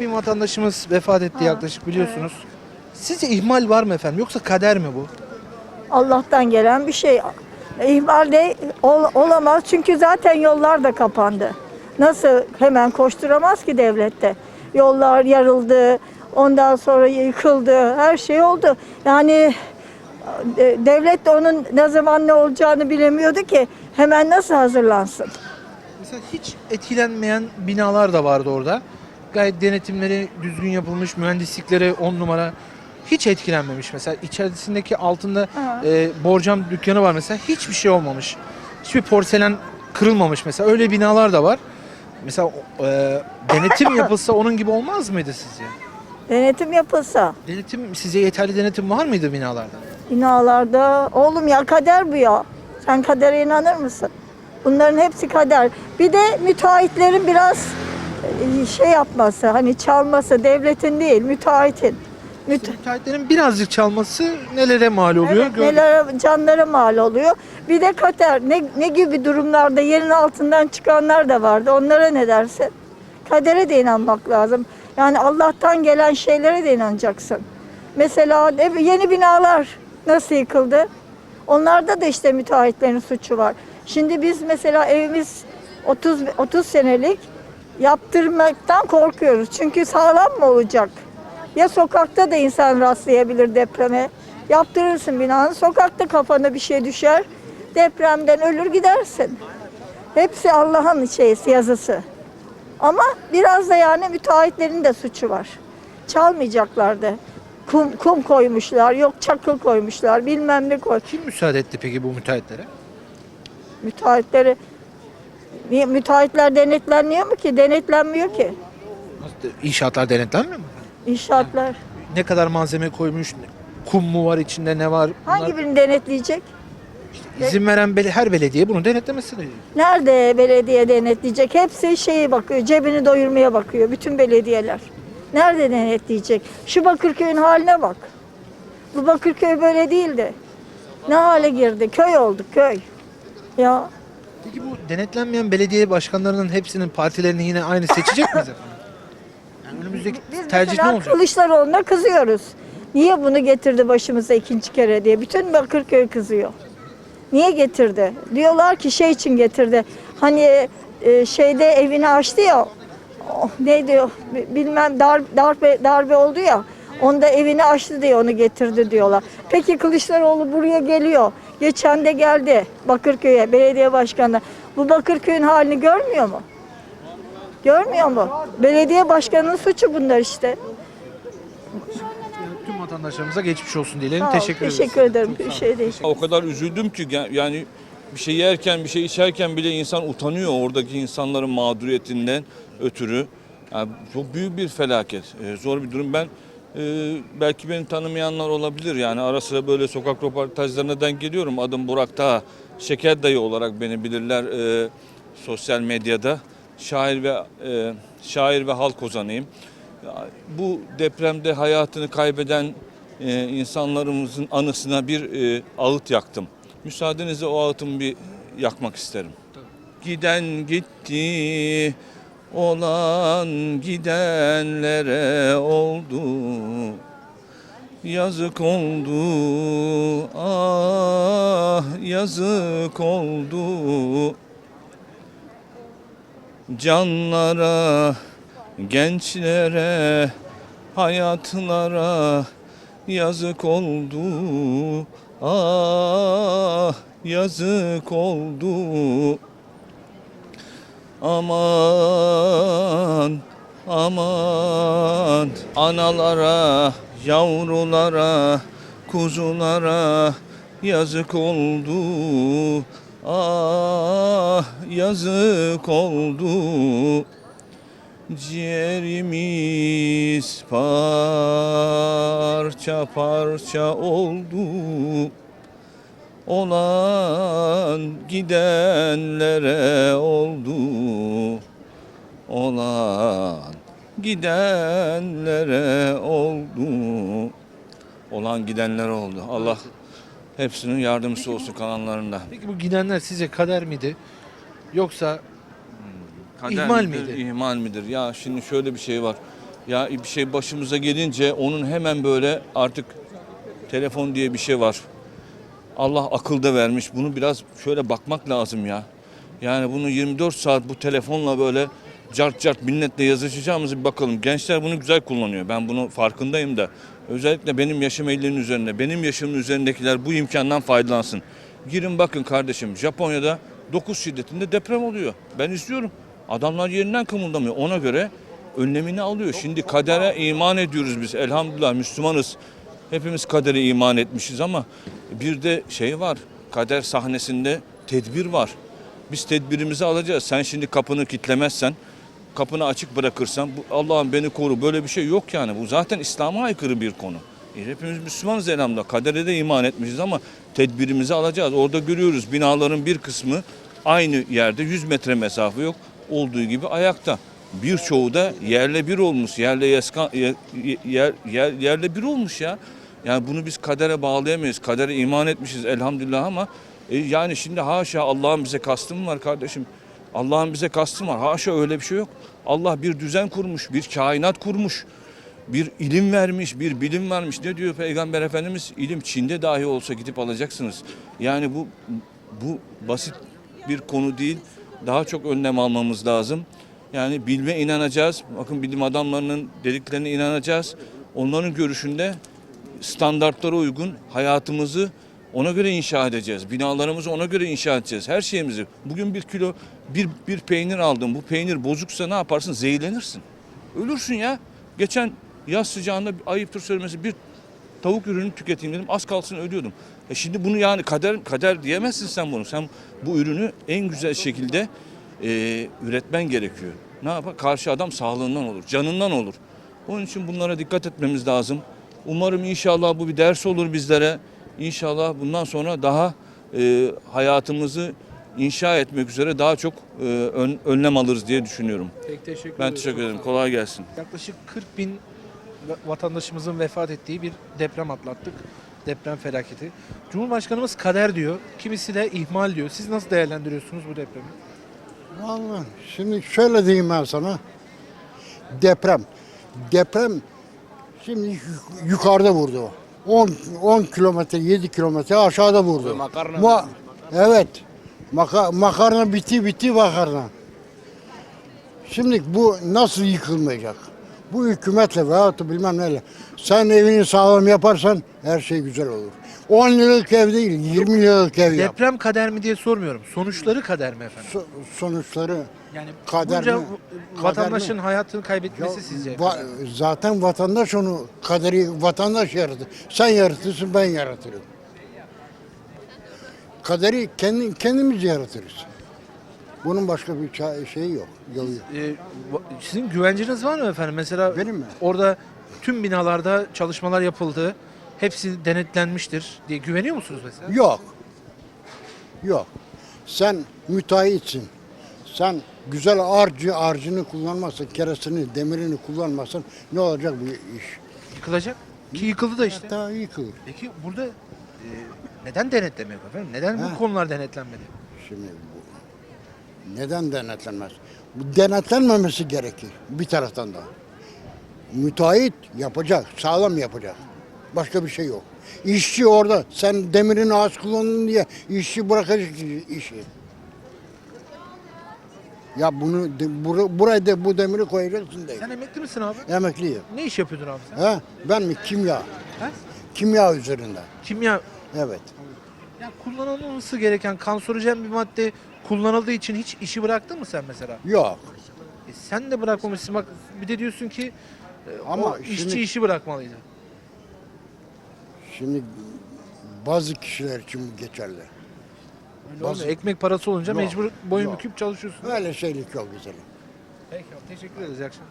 Bir vatandaşımız vefat etti yaklaşık biliyorsunuz. Sizce ihmal var mı efendim yoksa kader mi bu? Allah'tan gelen bir şey. İhmal de ol- olamaz çünkü zaten yollar da kapandı. Nasıl hemen koşturamaz ki devlette? Yollar yarıldı, ondan sonra yıkıldı, her şey oldu. Yani e, devlet de onun ne zaman ne olacağını bilemiyordu ki hemen nasıl hazırlansın? Mesela hiç etkilenmeyen binalar da vardı orada. Gayet denetimleri düzgün yapılmış, mühendislikleri on numara. Hiç etkilenmemiş mesela. içerisindeki altında e, borcam dükkanı var mesela. Hiçbir şey olmamış. Hiçbir porselen kırılmamış mesela. Öyle binalar da var. Mesela e, denetim yapılsa onun gibi olmaz mıydı sizce? Denetim yapılsa Denetim size yeterli denetim var mıydı binalarda? binalarda oğlum ya kader bu ya. Sen kadere inanır mısın? Bunların hepsi kader. Bir de müteahhitlerin biraz şey yapması, hani çalması devletin değil, müteahhitin. Müte- Müteahhitlerin birazcık çalması nelere mal oluyor? Evet, Gördük. neler canlara mal oluyor. Bir de kader. Ne, ne gibi durumlarda yerin altından çıkanlar da vardı. Onlara ne dersin? Kadere de inanmak lazım. Yani Allah'tan gelen şeylere de inanacaksın. Mesela yeni binalar nasıl yıkıldı? Onlarda da işte müteahhitlerin suçu var. Şimdi biz mesela evimiz 30 30 senelik yaptırmaktan korkuyoruz. Çünkü sağlam mı olacak? Ya sokakta da insan rastlayabilir depreme. Yaptırırsın binanı, sokakta kafana bir şey düşer. Depremden ölür gidersin. Hepsi Allah'ın şeysi, yazısı. Ama biraz da yani müteahhitlerin de suçu var. Çalmayacaklardı. Kum, kum koymuşlar, yok çakıl koymuşlar, bilmem ne koy. Kim müsaade etti peki bu müteahhitlere? Müteahhitleri Niye müteahhitler denetlenmiyor mu ki? Denetlenmiyor ki. İnşaatlar denetlenmiyor mu? İnşaatlar. Ne kadar malzeme koymuş, kum mu var içinde ne var? Bunlar Hangi birini denetleyecek? izin veren bele- her belediye bunu denetlemesi lazım. Nerede belediye denetleyecek? Hepsi şeye bakıyor, cebini doyurmaya bakıyor bütün belediyeler. Nerede denetleyecek? Şu Bakırköy'ün haline bak. Bu Bakırköy böyle değildi. Ne hale girdi? Köy oldu, köy. Ya Peki bu denetlenmeyen belediye başkanlarının hepsinin partilerini yine aynı seçecek miyiz efendim? Yani önümüzdeki biz tercih ne mesela olacak? Kılıçdaroğlu'na kızıyoruz. Niye bunu getirdi başımıza ikinci kere diye. Bütün Bakırköy kızıyor. Niye getirdi? Diyorlar ki şey için getirdi. Hani e, şeyde evini açtı ya. oh, ne diyor? bi- Bilmem dar, darbe darbe oldu ya. Onda evini açtı diye onu getirdi diyorlar. Peki Kılıçdaroğlu buraya geliyor. Geçen de geldi Bakırköy'e belediye başkanı. Bu Bakırköy'ün halini görmüyor mu? Görmüyor mu? Belediye başkanının suçu bunlar işte. Tüm vatandaşlarımıza geçmiş olsun diyelim. Sağ ol, Teşekkür ederiz. Teşekkür ederim. Bir şey değil. O kadar üzüldüm ki yani bir şey yerken bir şey içerken bile insan utanıyor oradaki insanların mağduriyetinden ötürü. Yani çok büyük bir felaket, e, zor bir durum. Ben e, belki beni tanımayanlar olabilir yani ara sıra böyle sokak röportajlarına denk geliyorum. Adım Burak Dağ, Şeker Dayı olarak beni bilirler e, sosyal medyada. Şair ve e, şair ve halk ozanıyım. Bu depremde hayatını kaybeden e, insanlarımızın anısına bir e, ağıt yaktım. Müsaadenizle o ağıtımı bir yakmak isterim. Giden gitti, olan gidenlere oldu. Yazık oldu, ah yazık oldu. Canlara, gençlere, hayatlara yazık oldu. Ah yazık oldu. Aman aman analara, yavrulara, kuzulara yazık oldu. Ah yazık oldu. Ciğerimiz parça parça oldu. Olan gidenlere oldu. Olan gidenlere oldu. Olan gidenlere oldu. Allah hepsinin yardımcısı olsun kalanlarında. Peki bu gidenler sizce kader miydi? Yoksa Kader İhmal midir, miydi? İhmal midir? Ya şimdi şöyle bir şey var. Ya bir şey başımıza gelince onun hemen böyle artık telefon diye bir şey var. Allah akılda vermiş. Bunu biraz şöyle bakmak lazım ya. Yani bunu 24 saat bu telefonla böyle cart cart milletle yazışacağımızı bir bakalım. Gençler bunu güzel kullanıyor. Ben bunu farkındayım da. Özellikle benim yaşım 50'nin üzerinde. Benim yaşımın üzerindekiler bu imkandan faydalansın. Girin bakın kardeşim Japonya'da 9 şiddetinde deprem oluyor. Ben izliyorum. Adamlar yerinden kımıldamıyor. Ona göre önlemini alıyor. Şimdi kadere iman ediyoruz biz. Elhamdülillah Müslümanız. Hepimiz kadere iman etmişiz ama bir de şey var. Kader sahnesinde tedbir var. Biz tedbirimizi alacağız. Sen şimdi kapını kitlemezsen, kapını açık bırakırsan Allah'ım beni koru. Böyle bir şey yok yani. Bu zaten İslam'a aykırı bir konu. E, hepimiz Müslümanız elhamdülillah. Kadere de iman etmişiz ama tedbirimizi alacağız. Orada görüyoruz binaların bir kısmı aynı yerde 100 metre mesafe yok. Olduğu gibi ayakta. Birçoğu da yerle bir olmuş. Yerle yaska, yer, yer, yer- yerle bir olmuş ya. Yani bunu biz kadere bağlayamayız. Kadere iman etmişiz elhamdülillah ama e, yani şimdi haşa Allah'ın bize kastı mı var kardeşim? Allah'ın bize kastı mı var. Haşa öyle bir şey yok. Allah bir düzen kurmuş, bir kainat kurmuş. Bir ilim vermiş, bir bilim vermiş. Ne diyor Peygamber Efendimiz? İlim Çin'de dahi olsa gidip alacaksınız. Yani bu bu basit bir konu değil. Daha çok önlem almamız lazım. Yani bilme inanacağız. Bakın bilim adamlarının dediklerine inanacağız. Onların görüşünde standartlara uygun hayatımızı ona göre inşa edeceğiz. Binalarımızı ona göre inşa edeceğiz. Her şeyimizi. Bugün bir kilo bir, bir peynir aldım. Bu peynir bozuksa ne yaparsın? Zehirlenirsin. Ölürsün ya. Geçen yaz sıcağında ayıptır söylemesi bir tavuk ürünü tüketeyim dedim. Az kalsın ölüyordum. E şimdi bunu yani kader kader diyemezsin sen bunu. Sen bu ürünü en güzel şekilde e, üretmen gerekiyor. Ne yapar? Karşı adam sağlığından olur, canından olur. Onun için bunlara dikkat etmemiz lazım. Umarım inşallah bu bir ders olur bizlere. İnşallah bundan sonra daha e, hayatımızı inşa etmek üzere daha çok e, ön- önlem alırız diye düşünüyorum. Peki teşekkür Ben teşekkür ederim. Kolay gelsin. Yaklaşık 40 bin va- vatandaşımızın vefat ettiği bir deprem atlattık. Deprem felaketi. Cumhurbaşkanımız kader diyor. Kimisi de ihmal diyor. Siz nasıl değerlendiriyorsunuz bu depremi? Vallahi şimdi şöyle diyeyim ben sana. Deprem. Deprem şimdi yuk- yukarıda vurdu. 10 10 kilometre 7 kilometre aşağıda vurdu. Makarna. Ma- evet. Maka- makarna bitti bitti makarna. Şimdi bu nasıl yıkılmayacak? Bu hükümetle veyahut da bilmem neyle. Sen evini sağlam yaparsan her şey güzel olur. 10 liralık ev değil 20 liralık ev yap. Deprem kader mi diye sormuyorum. Sonuçları kader mi efendim? So- sonuçları Yani Kader bunca mi? vatandaşın Kader mi? hayatını Ya, kaybetmesi sizce? va- efendim? zaten vatandaş onu kaderi vatandaş yaratır. Sen yaratırsın ben yaratırım. Kaderi kendi, kendimiz yaratırız. Bunun başka bir ça- şeyi yok. Yolu yok. Ee, va- sizin güvenceniz var mı efendim? Mesela Benim mi? orada tüm binalarda çalışmalar yapıldı. Hepsi denetlenmiştir diye güveniyor musunuz mesela? Yok. Yok. Sen müteahhitsin. Sen güzel harcı harcını kullanmazsan, keresini, demirini kullanmazsan ne olacak bu iş? Yıkılacak. Ki yıkıldı da işte. Hatta yıkılır. Peki burada e, neden denetleme yok efendim? Neden Ha. bu konular denetlenmedi? Şimdi neden denetlenmez? Bu denetlenmemesi gerekir bir taraftan da. Müteahhit yapacak, sağlam yapacak. Başka bir şey yok. İşçi orada. Sen demirini az kullandın diye işçi bırakacak işi. Ya bunu bura- buraya da bu demiri koyacaksın değil. Sen emekli misin abi? Emekliyim. Ne iş yapıyordun abi sen? Ha? Ben mi? Kimya. Ha? Kimya üzerinde. Kimya. Evet. Ya kullanılması gereken kanserojen bir madde kullanıldığı için hiç işi bıraktın mı sen mesela? Yok. E sen de bırakmamışsın bak bir de diyorsun ki e, Ama o işçi şimdi- işi bırakmalıydı. Şimdi bazı kişiler için bu geçerli. Öyle Bazı- olmuyor. Ekmek parası olunca Yok, mecbur boyun yok. büküp çalışıyorsun. Öyle şeylik yok güzelim. Peki teşekkür ederiz. İyi akşamlar.